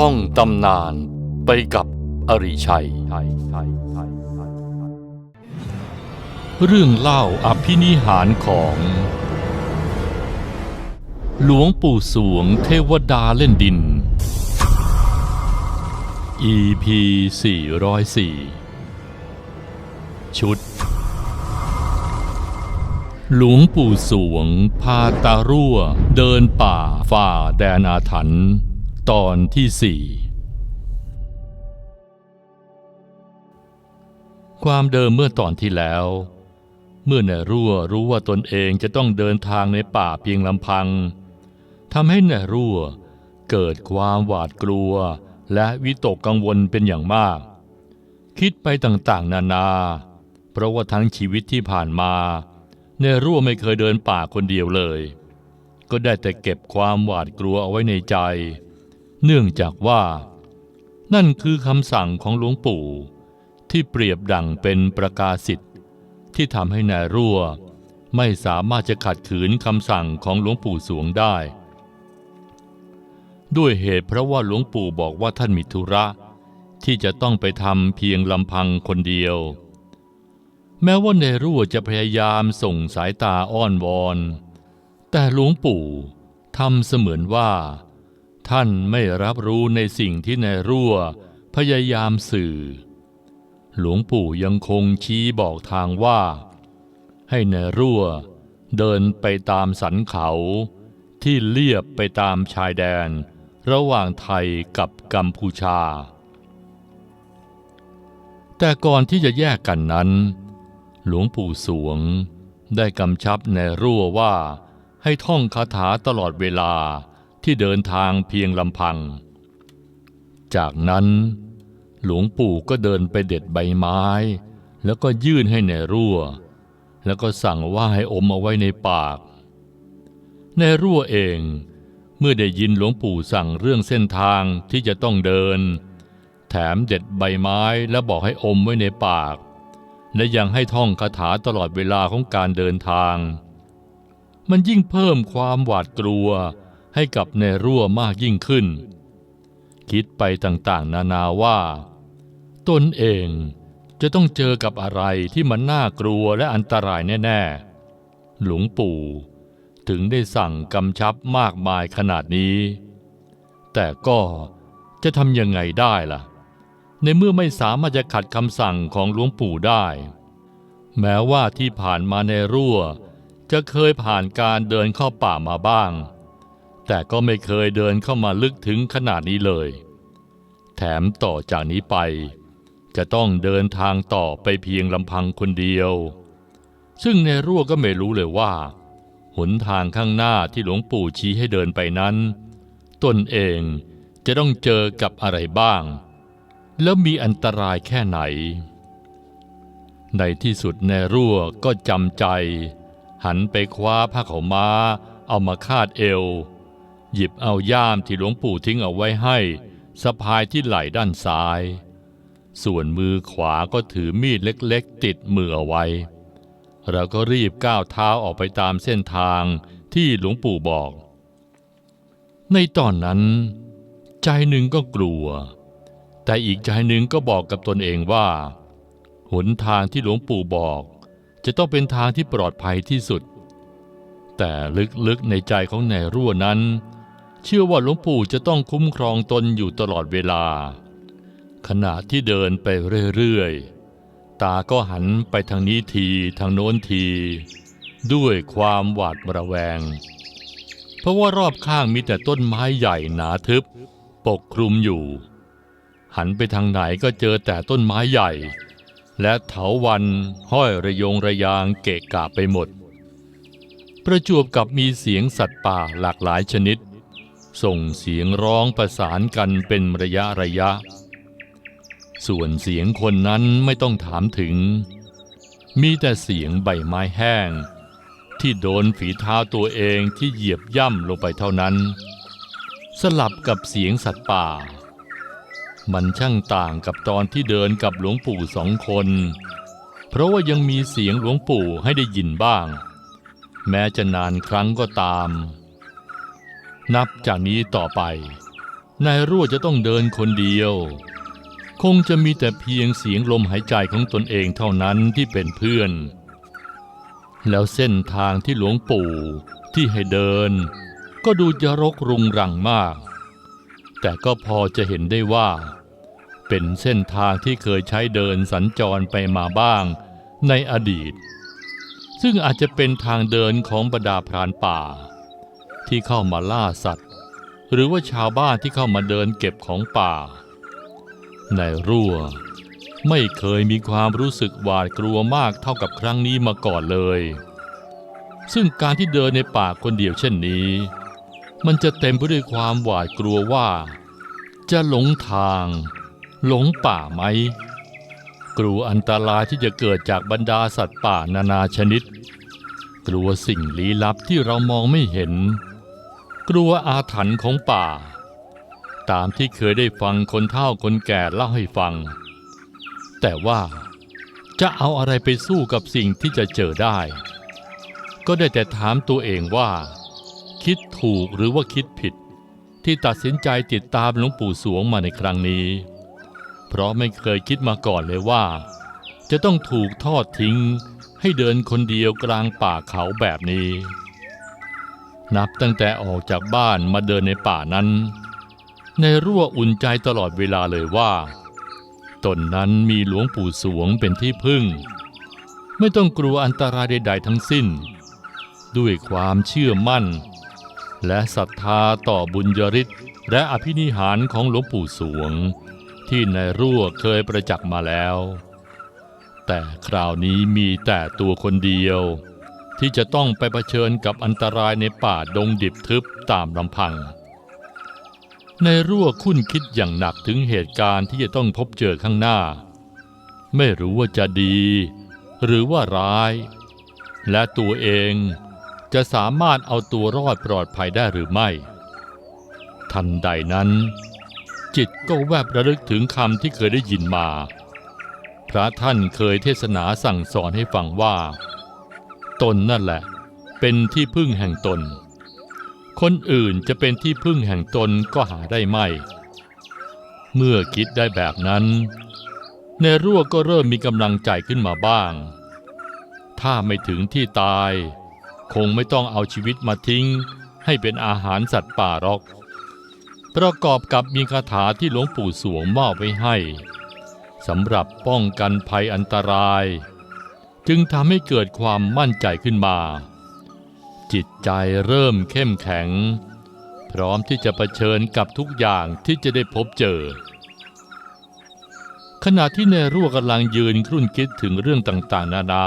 ท่องตำนานไปกับอริชัย เรื่องเล่าอภินิหารของ หลวงปู่สวงเทวดาเล่นดิน EP 404 ชุด หลวงปู่สวงพาตารั่ว เดินป่าฝ่าแดนอาถรรพ์ ตอนที่สี่ความเดิมเมื่อตอนที่แล้ว เมื่อเนรั่วรู้ว่าตนเองจะต้องเดินทางในป่าเพียงลำพังทำให้เนรั่วเกิดความหวาดกลัวและวิตกกังวลเป็นอย่างมาก คิดไปต่างๆ นานา เพราะว่าทั้งชีวิตที่ผ่านมาในรั่วไม่เคยเดินป่าคนเดียวเลย ก็ได้แต่เก็บความหวาดกลัวเอาไว้ในใจ เนื่องจากว่า นั่นคือคำสั่งของหลวงปู่ ที่เปรียบดังเป็นประกาศสิทธิ์ที่ทำให้นายรั่ว ไม่สามารถจะขัดขืนคำสั่งของหลวงปู่สวงได้ ด้วยเหตุเพราะว่าหลวงปู่บอกว่าท่านมีธุระ ที่จะต้องไปทำเพียงลำพังคนเดียว แม้ว่าในรั่วจะพยายามส่งสายตาอ้อนวอน แต่หลวงปู่ทำเสมือนว่า ท่านไม่รับรู้ในสิ่งที่ในรั่ว พยายามสื่อ หลวงปู่ยังคงชี้บอกทางว่า ให้ในรั่ว เดินไปตามสันเขา ที่เลียบไปตามชายแดน ระหว่างไทยกับกัมพูชา แต่ก่อนที่จะแยกกันนั้น หลวงปู่สวงได้กำชับในรั่วว่าให้ท่องคาถาตลอดเวลา ที่เดินทางเพียงลำพัง จากนั้นหลวงปู่ก็เดินไปเด็ดใบไม้ แล้วก็ยื่นให้ในรั่ว แล้วก็สั่งว่าให้อมเอาไว้ในปาก ในรั่วเองเมื่อได้ยินหลวงปู่สั่งเรื่องเส้นทางที่จะต้องเดิน แถมเด็ดใบไม้แล้วบอกให้อมไว้ในปาก และยังให้ท่องคาถาตลอดเวลาของการเดินทาง มันยิ่งเพิ่มความหวาดกลัว ให้กับในรั่วมากยิ่งขึ้น คิดไปต่างๆ นานาว่า ตนเองจะต้องเจอกับอะไรที่มันน่ากลัวและอันตรายแน่ ๆ หลวงปู่ถึงได้สั่งกำชับมากมายขนาดนี้ แต่ก็จะทำยังไงได้ล่ะ ในเมื่อไม่สามารถจะขัดคำสั่งของหลวงปู่ได้ แม้ว่าที่ผ่านมาในรั่ว จะเคยผ่านการเดินเข้าป่ามาบ้าง แต่ก็ไม่เคยเดินเข้ามาลึกถึงขนาดนี้เลย แถมต่อจากนี้ไป จะต้องเดินทางต่อไปเพียงลำพังคนเดียว ซึ่งในรั่วก็ไม่รู้เลยว่า หนทางข้างหน้าที่หลวงปู่ชี้ให้เดินไปนั้น ตนเองจะต้องเจอกับอะไรบ้าง แล้วมีอันตรายแค่ไหน ในที่สุดในรั่วก็จำใจ หันไปคว้าผ้าขาวม้า เอามาคาดเอว หยิบเอาย่ามที่หลวงปู่ทิ้งเอาไว้ให้สะพายที่ไหล่ด้านซ้าย ส่วนมือขวาก็ถือมีดเล็กๆ ติดมือเอาไว้ เราก็รีบก้าวเท้าออกไปตามเส้นทางที่หลวงปู่บอก ในตอนนั้น ใจหนึ่งก็กลัว แต่อีกใจหนึ่งก็บอกกับตนเองว่าหนทางที่หลวงปู่บอก จะต้องเป็นทางที่ปลอดภัยที่สุด แต่ลึกๆในใจของนายรั่วนั้น เชื่อว่าหลวงปู่จะต้องคุ้มครองตนอยู่ตลอดเวลา ขณะที่เดินไปเรื่อยๆ ตาก็หันไปทางนี้ทีทางโน้นที ด้วยความหวาดระแวง เพราะว่ารอบข้างมีแต่ต้นไม้ใหญ่หนาทึบ ปกคลุมอยู่ หันไปทางไหนก็เจอแต่ต้นไม้ใหญ่ และเถาวันห้อยระยงระยางเกะกะไปหมด ประจวบกับมีเสียงสัตว์ป่าหลากหลายชนิด ส่งเสียงร้องประสานกันเป็นระยะระยะ ส่วนเสียงคนนั้นไม่ต้องถามถึง มีแต่เสียงใบไม้แห้ง ที่โดนฝีเท้าตัวเองที่เหยียบย่ำลงไปเท่านั้น สลับกับเสียงสัตว์ป่า มันช่างต่างกับตอนที่เดินกับหลวงปู่สองคน เพราะว่ายังมีเสียงหลวงปู่ให้ได้ยินบ้าง แม้จะนานครั้งก็ตาม นับจากนี้ต่อไป นายรั่วจะต้องเดินคนเดียว คงจะมีแต่เพียงเสียงลมหายใจของตนเองเท่านั้นที่เป็นเพื่อน แล้วเส้นทางที่หลวงปู่ที่ให้เดิน ก็ดูจะรกรุงรังมาก แต่ก็พอจะเห็นได้ว่า เป็นเส้นทางที่เคยใช้เดินสัญจรไปมาบ้างในอดีต ซึ่งอาจจะเป็นทางเดินของบรรดาพรานป่า ที่เข้ามาล่าสัตว์ หรือว่าชาวบ้านที่เข้ามาเดินเก็บของป่า ในรั่ว ไม่เคยมีความรู้สึกหวาดกลัวมากเท่ากับครั้งนี้มาก่อนเลย ซึ่งการที่เดินในป่าคนเดียวเช่นนี้ มันจะเต็มไปด้วยความหวาดกลัวว่า จะหลงทาง หลงป่าไหมกลัวอันตรายที่จะเกิดจากบรรดาสัตว์ป่านานาชนิด กลัวสิ่งลี้ลับที่เรามองไม่เห็น กลัวอาถรรพ์ของป่า ตามที่เคยได้ฟังคนเฒ่าคนแก่เล่าให้ฟัง แต่ว่าจะเอาอะไรไปสู้กับสิ่งที่จะเจอได้ ก็ได้แต่ถามตัวเองว่า คิดถูกหรือว่าคิดผิด ที่ตัดสินใจติดตามหลวงปู่สวงมาในครั้งนี้ เพราะไม่เคยคิดมาก่อนเลยว่า จะต้องถูกทอดทิ้งให้เดินคนเดียวกลางป่าเขาแบบนี้ นับตั้งแต่ออกจากบ้านมาเดินในป่านั้น ในรั่วอุ่นใจตลอดเวลาเลยว่า ตนนั้นมีหลวงปู่สวงเป็นที่พึ่ง ไม่ต้องกลัวอันตรายใด ๆ ทั้งสิ้น ด้วยความเชื่อมั่น และศรัทธาต่อบุญยริศและอภินิหารของหลวงปู่สวง ที่ในรั่วเคยประจักษ์มาแล้ว แต่คราวนี้มีแต่ตัวคนเดียว ที่จะต้องไปเผชิญกับอันตรายในป่าดงดิบทึบตามลำพัง ในรั่วคุ้นคิดอย่างหนักถึงเหตุการณ์ที่จะต้องพบเจอข้างหน้า ไม่รู้ว่าจะดี หรือว่าร้าย และตัวเองจะสามารถเอาตัวรอดปลอดภัยได้หรือไม่ ทันใดนั้น จิตก็แวบระลึกถึงคำที่เคยได้ยินมา พระท่านเคยเทศนาสั่งสอนให้ฟังว่า ตนนั่นแหละ เป็นที่พึ่งแห่งตน คนอื่นจะเป็นที่พึ่งแห่งตนก็หาได้ไม่ เมื่อคิดได้แบบนั้น ในรั่วก็เริ่มมีกำลังใจขึ้นมาบ้าง ถ้าไม่ถึงที่ตาย คงไม่ต้องเอาชีวิตมาทิ้ง ให้เป็นอาหารสัตว์ป่าหรอก ประกอบกับมีคาถาที่หลวงปู่สวงมอบไว้ให้สำหรับป้องกันภัยอันตราย จึงทำให้เกิดความมั่นใจขึ้นมา จิตใจเริ่มเข้มแข็ง พร้อมที่จะะเผชิญกับทุกอย่างที่จะได้พบเจอ ขณะที่ในรั่วกำลังยืนครุ่นคิดถึงเรื่องต่างๆ นานา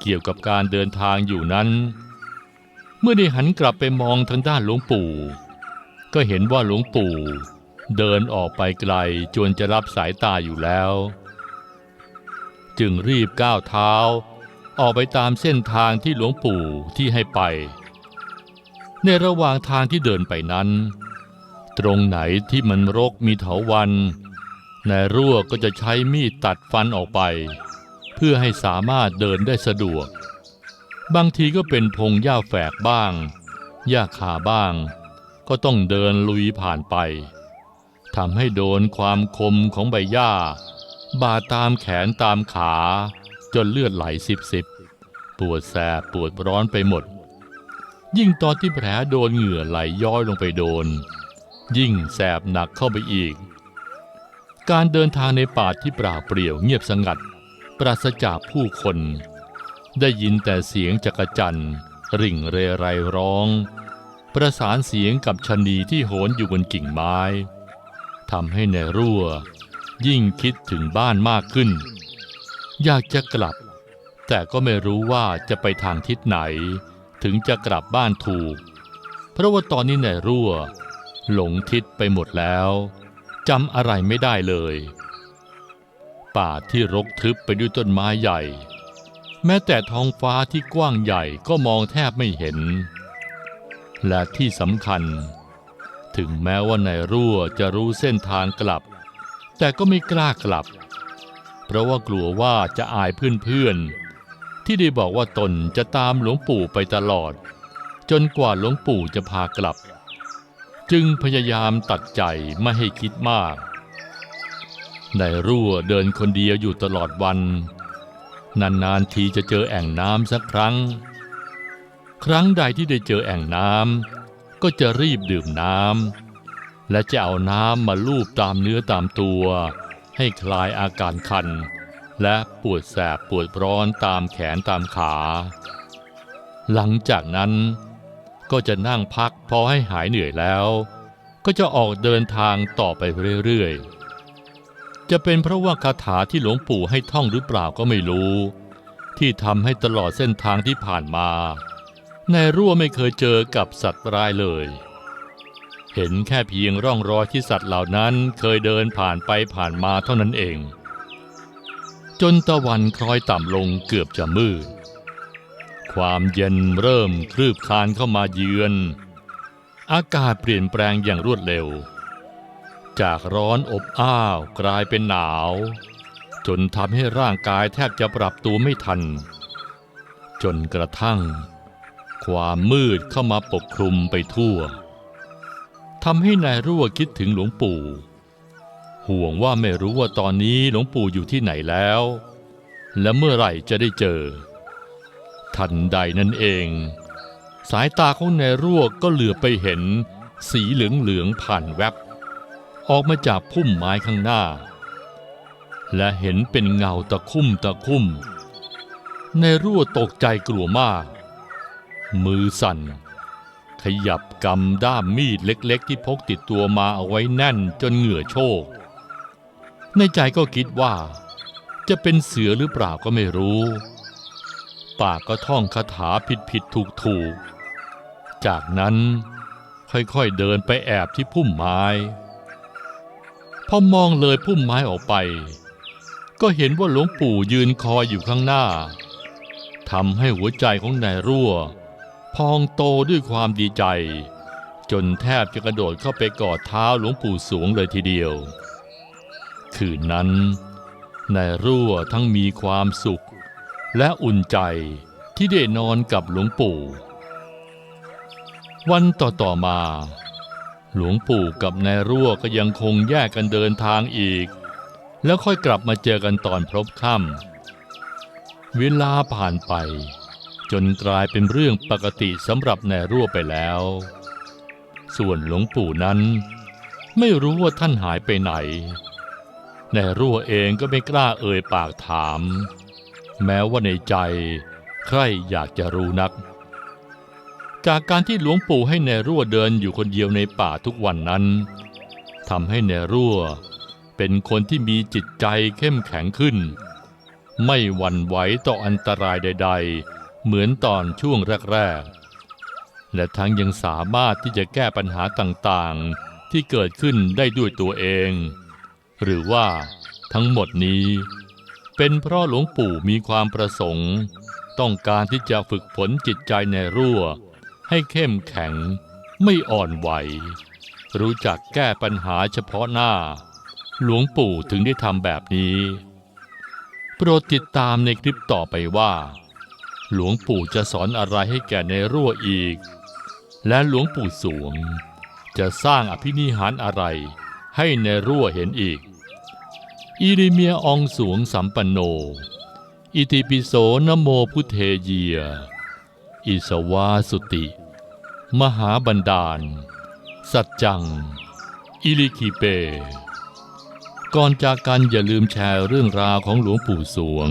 เกี่ยวกับการเดินทางอยู่นั้น เมื่อได้หันกลับไปมองทางด้านหลวงปู่ ก็เห็นว่าหลวงปู่ เดินออกไปไกลจนจะรับสายตาอยู่แล้ว จึงรีบก้าวเท้า ออกไปตามเส้นทางที่หลวงปู่ที่ให้ไป ในระหว่างทางที่เดินไปนั้น ตรงไหนที่มันรกมีเถาวันนายรั่วก็จะใช้มีดตัดฟันออกไป เพื่อให้สามารถเดินได้สะดวก บางทีก็เป็นพงหญ้าแฝกบ้างหญ้าคาบ้าง ก็ต้องเดินลุยผ่านไปทำให้โดนความคมของใบหญ้า บาดตามแขนตามขา จนเลือดไหลสิบสิบปวดแสบปวดร้อนไปหมด ยิ่งตอนที่แผลโดนเหงื่อไหลย้อยลงไปโดน ยิ่งแสบหนักเข้าไปอีก การเดินทางในป่าที่ปล่าเปลี่ยวเงียบสงัด ปราศจากผู้คน ได้ยินแต่เสียงจักรจันริ่งเรไรร้อง ประสานเสียงกับชนีที่โหนอยู่บนกิ่งไม้ทำให้ในรั่ว ยิ่งคิดถึงบ้านมากขึ้น อยากจะกลับ แต่ก็ไม่รู้ว่าจะไปทางทิศไหน ถึงจะกลับบ้านถูก เพราะว่าตอนนี้ในรั่ว หลงทิศไปหมดแล้วจำอะไรไม่ได้เลย ป่าที่รกทึบไปด้วยต้นไม้ใหญ่ แม้แต่ท้องฟ้าที่กว้างใหญ่ก็มองแทบไม่เห็น และที่สำคัญ ถึงแม้ว่านายรั่วจะรู้เส้นทางกลับ แต่ก็ไม่กล้ากลับ เพราะว่ากลัวว่าจะอายเพื่อนๆ ที่ได้บอกว่าตนจะตามหลวงปู่ไปตลอด จนกว่าหลวงปู่จะพากลับ จึงพยายามตัดใจไม่ให้คิดมากนายรั่วเดินคนเดียวอยู่ตลอดวัน นานๆทีจะเจอแอ่งน้ำสักครั้ง ครั้งใดที่ได้เจอแอ่งน้ำก็จะรีบดื่มน้ำ และจะเอาน้ำมาลูบตามเนื้อตามตัว ให้คลายอาการคัน และปวดแสบปวดร้อนตามแขนตามขา หลังจากนั้นก็จะนั่งพักพอให้หายเหนื่อยแล้ว ก็จะออกเดินทางต่อไปเรื่อยๆ จะเป็นเพราะว่าคาถาที่หลวงปู่ให้ท่องหรือเปล่าก็ไม่รู้ ที่ทำให้ตลอดเส้นทางที่ผ่านมา ในรั่วไม่เคยเจอกับสัตว์ร้ายเลย เห็นแค่เพียงร่องรอยที่สัตว์เหล่านั้นเคยเดินผ่านไปผ่านมาเท่านั้นเอง จนตะวันคล้อยต่ำลงเกือบจะมืด ความเย็นเริ่มคลืบคลานเข้ามาเยือน อากาศเปลี่ยนแปลงอย่างรวดเร็ว จากร้อนอบอ้าวกลายเป็นหนาว จนทำให้ร่างกายแทบจะปรับตัวไม่ทัน จนกระทั่ง ความมืดเข้ามาปกคลุมไปทั่ว ทำให้นายรั่วคิดถึงหลวงปู่ ห่วงว่าไม่รู้ว่าตอนนี้หลวงปู่อยู่ที่ไหนแล้ว และเมื่อไหร่จะได้เจอ ทันใดนั่นเอง สายตาของนายรั่วก็เหลือไปเห็น สีเหลืองๆผ่านแวบ ออกมาจากพุ่มไม้ข้างหน้า และเห็นเป็นเงาตะคุ่มตะคุ่มนายรั่วตกใจกลัวมาก มือสั่น ขยับกำด้ามมีดเล็กๆ ที่พกติดตัวมาเอาไว้แน่นจนเหงื่อโชก ในใจก็คิดว่า จะเป็นเสือหรือเปล่าก็ไม่รู้ ปากก็ท่องคาถาผิดผิดถูกถูกๆ จากนั้นค่อยๆเดินไปแอบที่พุ่มไม้ พอมองเลยพุ่มไม้ออกไป ก็เห็นว่าหลวงปู่ยืนคอยอยู่ข้างหน้าทำให้หัวใจของนายรั่ว พองโตด้วยความดีใจ จนแทบจะกระโดดเข้าไปกอดเท้าหลวงปู่สวงเลยทีเดียว คืนนั้นนายรั่วทั้งมีความสุข และอุ่นใจที่ได้นอนกับหลวงปู่ วันต่อๆมา หลวงปู่กับนายรั่วก็ยังคงแยกกันเดินทางอีก แล้วค่อยกลับมาเจอกันตอนพลบค่ำเวลาผ่านไป จนกลายเป็นเรื่องปกติสำหรับแนรั่วไปแล้ว ส่วนหลวงปู่นั้น ไม่รู้ว่าท่านหายไปไหนแนรั่วเองก็ไม่กล้าเอ่ยปากถาม แม้ว่าในใจใครอยากจะรู้นัก จากการที่หลวงปู่ให้แนรั่วเดินอยู่คนเดียวในป่าทุกวันนั้นทำให้แนรั่วเป็นคนที่มีจิตใจเข้มแข็งขึ้น ไม่หวั่นไหวต่ออันตรายใด ๆ เหมือนตอนช่วงแรกๆ และทั้งยังสามารถที่จะแก้ปัญหาต่างๆ ที่เกิดขึ้นได้ด้วยตัวเอง หรือว่าทั้งหมดนี้ เป็นเพราะหลวงปู่มีความประสงค์ ต้องการที่จะฝึกฝนจิตใจในรั่ว ให้เข้มแข็ง ไม่อ่อนไหว รู้จักแก้ปัญหาเฉพาะหน้า หลวงปู่ถึงได้ทำแบบนี้ โปรดติดตามในคลิปต่อไปว่า หลวงปู่จะสอนอะไรให้แก่ในรั่วอีก และหลวงปู่สวง จะสร้างอภินิหารอะไรให้ในรั่วเห็นอีก อิริเมียอองสวงสัมปันโน อิติปิโสนโมพุทเทเยีย อิสวาสุติ มหาบันดาล สัจจัง อิลิคิเป ก่อนจากกันอย่าลืมแชร์เรื่องราวของหลวงปู่สวง